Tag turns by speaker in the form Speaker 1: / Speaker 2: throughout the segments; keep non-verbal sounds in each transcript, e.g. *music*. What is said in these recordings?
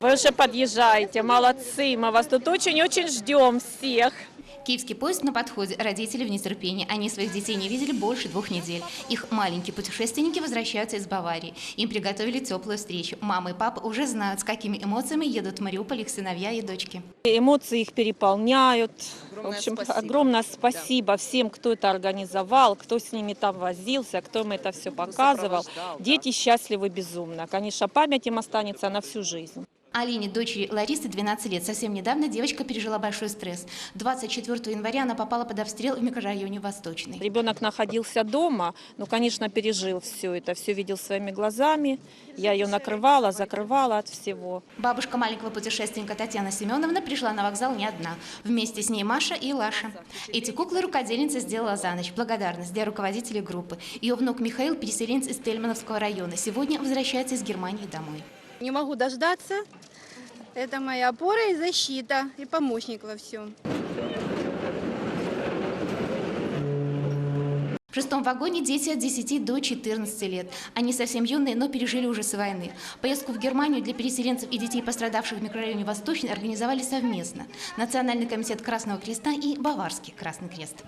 Speaker 1: Вы уже подъезжаете, молодцы, мы вас тут очень-очень ждем всех.
Speaker 2: Киевский поезд на подходе. Родители в нетерпении. Они своих детей не видели больше двух недель. Их маленькие путешественники возвращаются из Баварии. Им приготовили теплую встречу. Мама и папа уже знают, с какими эмоциями едут в Мариуполь их сыновья и дочки.
Speaker 1: Эмоции их переполняют. в общем, огромное спасибо всем, кто это организовал, кто с ними там возился, кто им это все показывал. Дети счастливы безумно. Конечно, память им останется на всю жизнь.
Speaker 2: Алине, дочери Ларисы, 12 лет. Совсем недавно девочка пережила большой стресс. 24 января она попала под обстрел в микрорайоне Восточный.
Speaker 1: Ребенок находился дома, ну, конечно, пережил все это, все видел своими глазами. Я ее накрывала, закрывала от всего.
Speaker 2: Бабушка маленького путешественника Татьяна Семеновна пришла на вокзал не одна. Вместе с ней Маша и Лаша. Эти куклы рукодельница сделала за ночь. Благодарность для руководителей группы. Ее внук Михаил, переселенец из Тельмановского района, сегодня возвращается из Германии домой.
Speaker 3: Не могу дождаться. Это моя опора и защита, и помощник во всем.
Speaker 2: В шестом вагоне дети от 10 до 14 лет. Они совсем юные, но пережили ужасы войны. Поездку в Германию для переселенцев и детей, пострадавших в микрорайоне Восточный, организовали совместно. Национальный комитет Красного Креста и Баварский Красный Крест.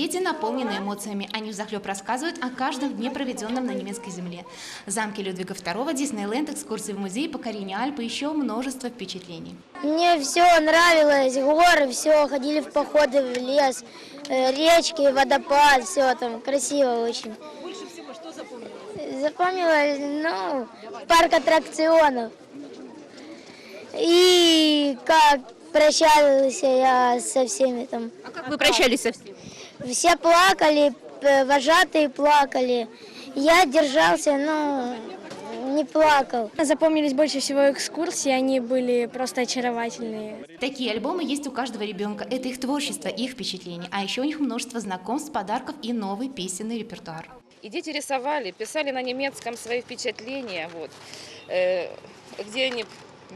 Speaker 2: Дети наполнены эмоциями. Они взахлеб рассказывают о каждом дне, проведенном на немецкой земле. Замки Людвига II, Диснейленд, экскурсии в музей, покорение Альп и еще множество впечатлений.
Speaker 4: Мне все нравилось, горы, все, ходили в походы в лес, э, речки, водопад, все там красиво очень. Больше всего что запомнилось? Запомнилось, ну, парк аттракционов. И как прощался я со всеми там.
Speaker 2: А как вы прощались со всеми?
Speaker 4: Все плакали, вожатые плакали. Я держался, ну, не плакал.
Speaker 5: Запомнились больше всего экскурсии, они были просто очаровательные.
Speaker 2: Такие альбомы есть у каждого ребенка. Это их творчество, их впечатления. А еще у них множество знакомств, подарков и новый песенный репертуар.
Speaker 6: И дети рисовали, писали на немецком свои впечатления, вот, э, где они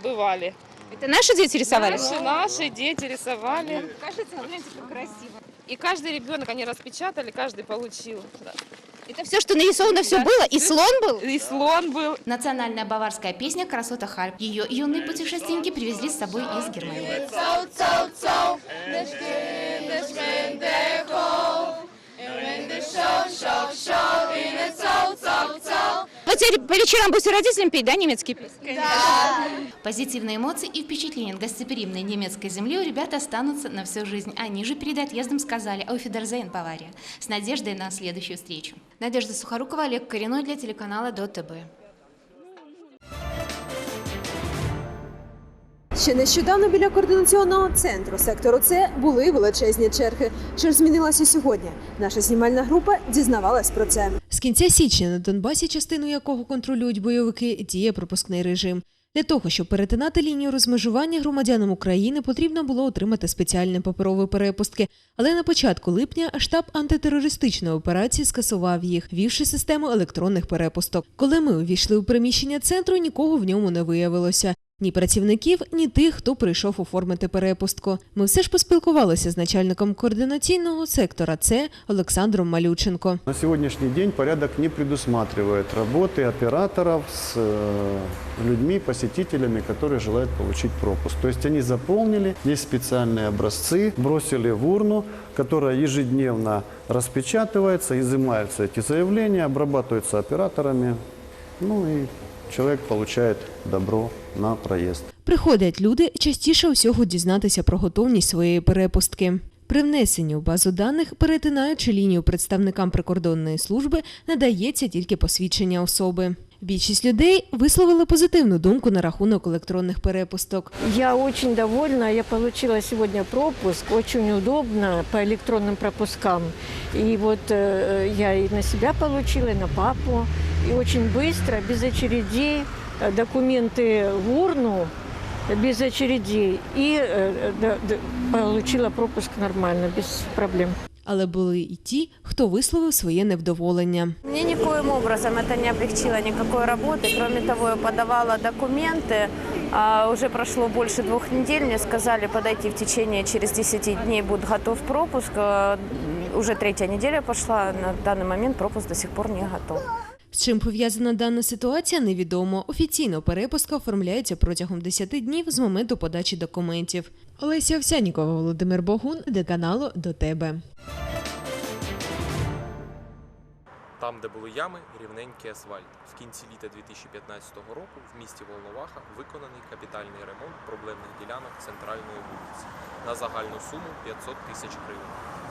Speaker 6: бывали.
Speaker 2: Это наши дети
Speaker 6: Наши, наши дети рисовали. Кажется, знаете, как красиво. И каждый ребенок они распечатали, каждый получил. Да.
Speaker 2: Это все, что нарисовано, все было? И слон был?
Speaker 6: И слон был.
Speaker 2: Национальная баварская песня «Красота Харп». Ее юные путешественники привезли с собой из Германии.
Speaker 7: Вы теперь по вечерам будете родителям петь, да, немецкие песни?
Speaker 2: Позитивные эмоции и впечатления от гостеприимной немецкой земли у ребят останутся на всю жизнь. Они же перед отъездом сказали «Ауфидерзейн, Бавария» с надеждой на следующую встречу. Надежда Сухорукова, Олег Коренной для телеканала ДОТБ.
Speaker 8: Ще нещодавно біля координаційного центру сектору С були величезні черги. Що ж змінилося сьогодні? Наша знімальна група дізнавалась про це.
Speaker 9: З кінця січня на Донбасі, частину якого контролюють бойовики, діє пропускний режим. Для того, щоб перетинати лінію розмежування громадянам України, потрібно було отримати спеціальні паперові перепустки. Але на початку липня штаб антитерористичної операції скасував їх, ввівши систему електронних перепусток. Коли ми увійшли у приміщення центру, нікого в ньому не виявилося. Ні працівників, ні тих, хто прийшов оформити перепустку. Ми все ж поспілкувалися з начальником координаційного сектора С Олександром Малюченко.
Speaker 10: На сегодняшний день порядок не предусматривает работы операторов с э, людьми, посетителями, которые желают получить пропуск. То есть они заполнили, есть специальные образцы, бросили в урну, которая ежедневно распечатывается, изымаются эти заявления, обрабатываются операторами, ну и человек получает добро на проезд.
Speaker 9: Приходять люди частіше усього дізнатися про готовність своєї перепустки. При внесенні в базу даних, перетинаючи лінію представникам прикордонної служби, надається тільки посвідчення особи. Більшість людей висловили позитивну думку на рахунок електронних перепусток.
Speaker 11: Я очень довольна. Я получила сегодня пропуск. Очень удобно по электронным пропускам. И вот э, я и на себя получила, и на папу. И очень быстро, без очередей, э, документы в урну, без очередей. И э, да- да, получила пропуск нормально, без проблем.
Speaker 9: Але були і ті, хто висловив своє невдоволення.
Speaker 7: Мне никоим образом это не облегчило никакой работы. Кроме того, я подавала документы,
Speaker 12: А уже прошло больше двух недель, мне сказали подойти в течение через 10 дней будет готов пропуск. А, Уже третья неделя пошла, на данный момент пропуск до сих пор не готов.
Speaker 9: З чим пов'язана дана ситуація, невідомо. Офіційно перепустка оформляється протягом 10 днів з моменту подачі документів. Олеся Овсянікова, Володимир Богун, для каналу До тебе.
Speaker 13: Там, де були ями, рівненький асфальт. В кінці літа 2015 року в місті Волноваха виконаний капітальний ремонт проблемних ділянок центральної вулиці на загальну суму 500 тисяч гривень.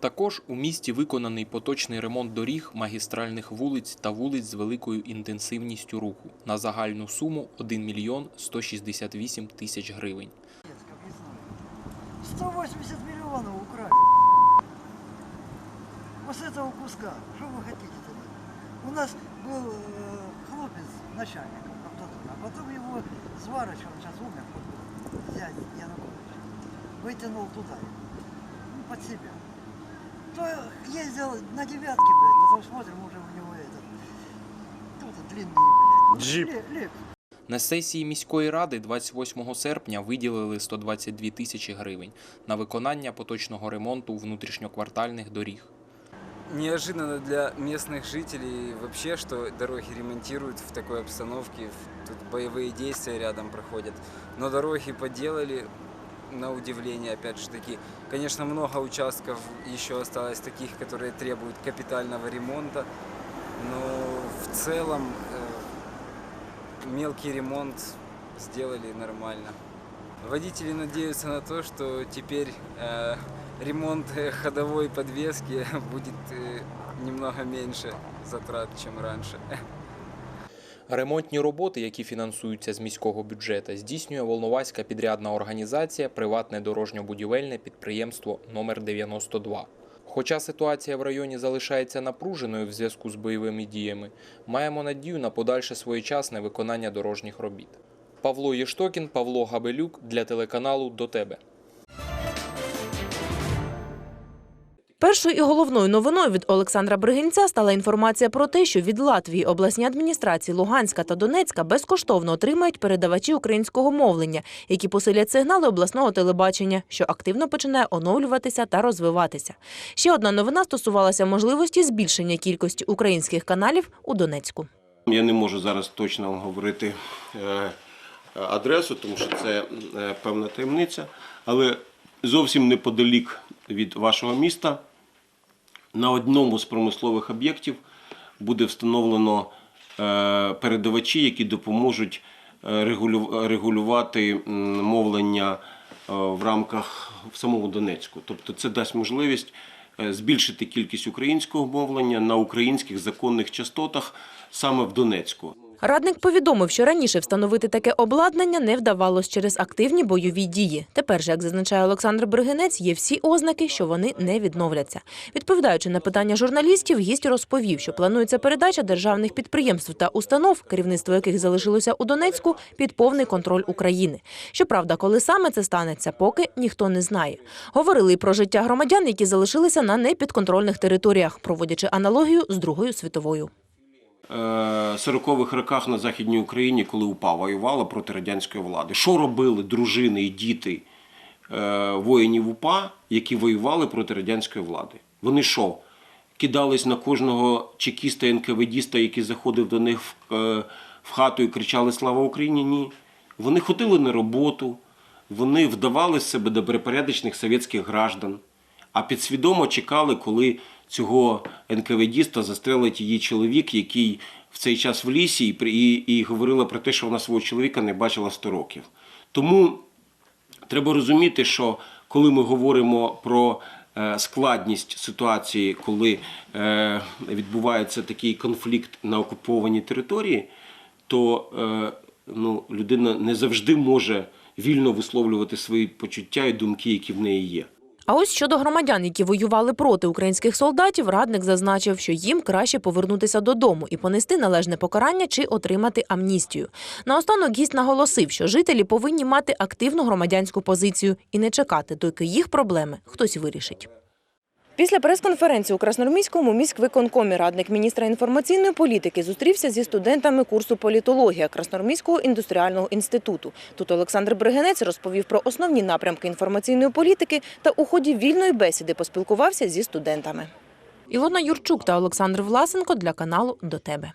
Speaker 13: Також у місті виконаний поточний ремонт доріг, магістральних вулиць та вулиць з великою інтенсивністю руху на загальну суму 1 мільйон 168 тисяч гривень.
Speaker 14: 180 миллионов украли. Вот с этого куска. Что вы хотите тогда? У нас был э, хлопец начальником автодора, а потом его Зварыч, он сейчас умер, дядя Янукович, вытянул туда, ну, под себя. То ездил на девятке, блядь, потом смотрим, уже у него этот, кто-то длинный, блядь.
Speaker 13: Джип.
Speaker 14: Ле- ле-
Speaker 13: На сесії міської ради 28 серпня виділили 122 тисячі гривень на виконання поточного ремонту внутрішньоквартальних доріг.
Speaker 15: Неожиданно для местных жителей вообще, что дороги ремонтируют в такой обстановке. В- Тут боевые действия рядом проходят. Но дороги поделали, на удивление, опять же таки. Конечно, много участков еще осталось таких, которые требуют капитального ремонта. Но в целом э, мелкий ремонт сделали нормально. Водители надеются на то, что теперь э, ремонт ходовой подвески *laughs* будет э, немного меньше затрат, чем раньше. *laughs*
Speaker 13: Ремонтні роботи, які фінансуються з міського бюджету, здійснює Волноваська підрядна організація Приватне дорожньо-будівельне підприємство номер 92 Хоча ситуація в районі залишається напруженою в зв'язку з бойовими діями, маємо надію на подальше своєчасне виконання дорожніх робіт. Павло Єштокін, Павло Габелюк для телеканалу До тебе.
Speaker 16: Першою і головною новиною від Олександра Бригинця стала інформація про те, що від Латвії обласні адміністрації Луганська та Донецька безкоштовно отримають передавачі українського мовлення, які посилять сигнали обласного телебачення, що активно починає оновлюватися та розвиватися. Ще одна новина стосувалася можливості збільшення кількості українських каналів у Донецьку.
Speaker 17: Я не можу зараз точно говорити е, адресу, тому що це е, певна таємниця. Але зовсім неподалік від вашого міста на одному з промислових об'єктів буде встановлено е, передавачі, які допоможуть е, регулювати мовлення е, в рамках в самому Донецьку. Тобто це дасть можливість збільшити кількість українського мовлення на українських законних частотах саме в Донецьку.
Speaker 16: Радник повідомив, що раніше встановити таке обладнання не вдавалось через активні бойові дії. Тепер же, як зазначає Олександр Бригинець, є всі ознаки, що вони не відновляться. Відповідаючи на питання журналістів, гість розповів, що планується передача державних підприємств та установ, керівництво яких залишилося у Донецьку, під повний контроль України. Щоправда, коли саме це станеться, поки ніхто не знає. Говорили й про життя громадян, які залишилися на непідконтрольних територіях, проводячи аналогію з Другою світовою.
Speaker 17: Е, 40-х роках на Західній Україні, коли УПА воювала проти радянської влади. Що робили дружини і діти е, воїнів УПА, які воювали проти радянської влади? Вони що? Кидались на кожного чекіста, НКВДіста, який заходив до них в, е, в хату і кричали Слава Україні? Ні. Вони ходили на роботу, вони вдавали з себе добропорядочних совєтських граждан, а підсвідомо чекали, коли цього НКВДіста застрелить її чоловік, який в цей час в лісі, і, і, і говорила про те, що вона свого чоловіка не бачила 100 років. Тому треба розуміти, що коли ми говоримо про е, складність ситуації, коли е, відбувається такий конфлікт на окупованій території, то е, ну, людина не завжди може вільно висловлювати свої почуття і думки, які в неї є.
Speaker 16: А ось щодо громадян, які воювали проти українських солдатів, радник зазначив, що їм краще повернутися додому і понести належне покарання чи отримати амністію. Наостанок гість наголосив, що жителі повинні мати активну громадянську позицію і не чекати, доки їх проблеми хтось вирішить. Після прес-конференції у Красноармійському міськвиконкомі радник міністра інформаційної політики зустрівся зі студентами курсу політологія Красноармійського індустріального інституту. Тут Олександр Бригенець розповів про основні напрямки інформаційної політики та у ході вільної бесіди поспілкувався зі студентами. Ілона Юрчук та Олександр Власенко для каналу До тебе.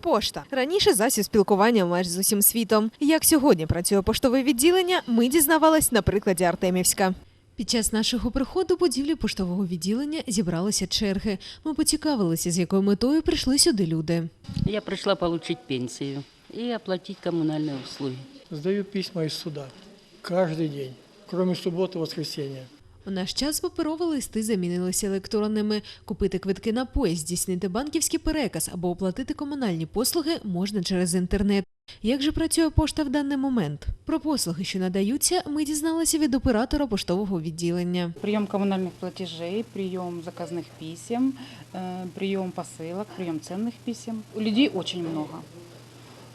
Speaker 9: Пошта раніше засіб спілкування майже з усім світом. Як сьогодні працює поштове відділення, ми дізнавались на прикладі Артемівська. Під час нашого приходу будівлі поштового відділення зібралися черги. Ми поцікавилися, з якою метою прийшли сюди люди.
Speaker 18: Я пришла получить пенсию и оплатить коммунальные услуги.
Speaker 19: Сдаю письма из суда каждый день, кроме субботы и воскресенья.
Speaker 9: У наш час паперові листи замінилися електронними. Купити квитки на поїзд, здійснити банківський переказ або оплатити комунальні послуги можна через інтернет. Як же працює пошта в даний момент? Про послуги, що надаються, ми дізналися від оператора поштового відділення.
Speaker 20: Прием коммунальных платежей, прием заказных писем, э, прием посылок, прием ценных писем. У людей очень много.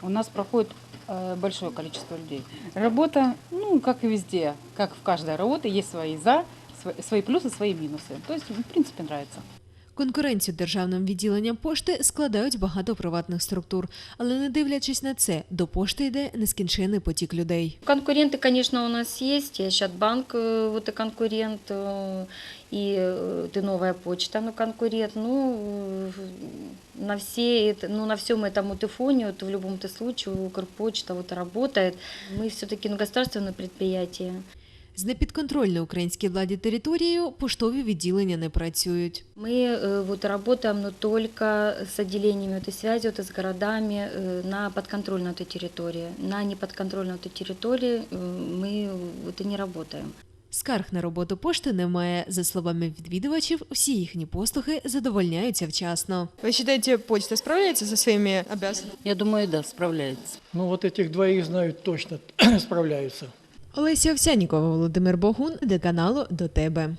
Speaker 20: У нас проходит э, большое количество людей. Работа, ну, как и везде, как в каждой работе, есть свои за, сво- свои плюсы, свои минусы. То есть, в принципе, нравится.
Speaker 9: Конкуренцію державним відділенням пошти складають багато приватних структур, але не дивлячись на це, до пошти йде нескінчений потік людей.
Speaker 21: Конкуренты, конечно, у нас есть. И Ощадбанк, э, вот и конкурент, э, и э, ты новая почта, ну, конкурент. Ну, э, на, все, это- ну, на всем этом утефоне, вот в любом то случае, Укрпочта вот работает. Мы все-таки ну, государственное предприятие.
Speaker 9: З непідконтрольною українській владі територією поштові відділення не працюють.
Speaker 21: Мы э, вот работаем, но только с отделениями этой связи, вот, и с городами э, на подконтрольной этой территории. На неподконтрольной этой территории э, мы вот и не работаем.
Speaker 9: Скарг на роботу пошти немає. За словами відвідувачів, всі їхні послуги задовольняються вчасно.
Speaker 22: Вы считаете, почта справляется со своими обязанностями?
Speaker 18: Я думаю, да, справляется.
Speaker 19: Ну вот этих двоих знаю точно *clears throat* справляются.
Speaker 9: Олеся Овсянікова, Володимир Богун, деканалу каналу До тебе.